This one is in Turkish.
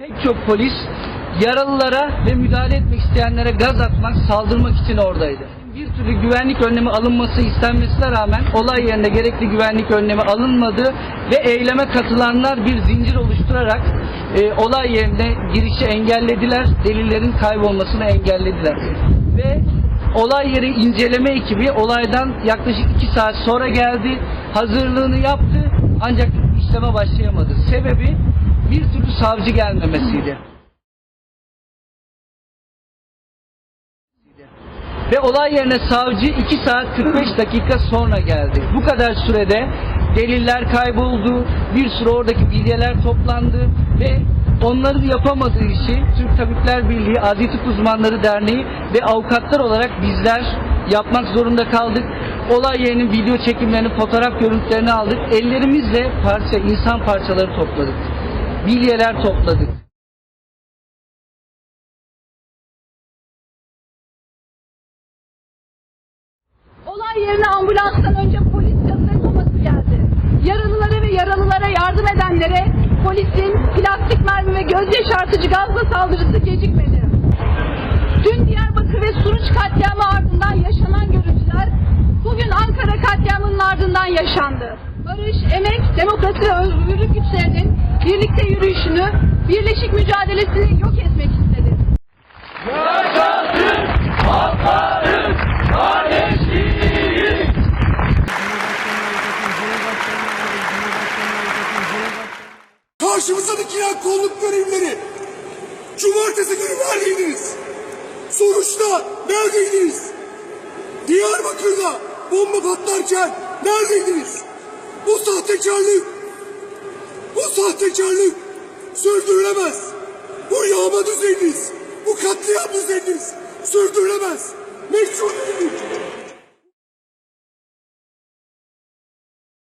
Pek çok polis yaralılara ve müdahale etmek isteyenlere gaz atmak, saldırmak için oradaydı. Bir türlü güvenlik önlemi alınması istenmesine rağmen olay yerinde gerekli güvenlik önlemi alınmadı ve eyleme katılanlar bir zincir oluşturarak e, olay yerine girişi engellediler, delillerin kaybolmasını engellediler. Ve olay yeri inceleme ekibi olaydan yaklaşık iki saat sonra geldi, hazırlığını yaptı ancak işleme başlayamadı. Sebebi bir türlü savcı gelmemesiydi. Ve olay yerine savcı 2 saat 45 dakika sonra geldi. Bu kadar sürede deliller kayboldu, bir sürü oradaki bilyeler toplandı ve onların yapamadığı işi Türk Tabipler Birliği, Adli Tıp Uzmanları Derneği ve avukatlar olarak bizler yapmak zorunda kaldık. Olay yerinin video çekimlerini, fotoğraf görüntülerini aldık. Ellerimizle parça, insan parçaları topladık. Bilyeler topladık. Olay yerine ambulanstan önce polis yazılı koması geldi. Yaralılara ve yaralılara yardım edenlere polisin plastik mermi ve göz yaşartıcı gazla saldırısı gecikmedi. Dün Diyarbakır ve Suruç katliamı ardından yaşanan görüntüler bugün Ankara katliamının ardından yaşandı. Barış, emek, demokrasi ve özgürlük güçlerinin birlikte yürüyüşünü, birleşik mücadelesini yok etmek istedi. Karşımıza dikilen kolluk görevlileri. Cumartesi günü neredeydiniz? Sonuçta neredeydiniz? Diyarbakır'da bomba patlarken neredeydiniz? Bu sahtekarlık, bu sahtekarlık sürdürülemez. Bu yağma düzeniniz, bu katliam düzeniniz sürdürülemez. Değildir.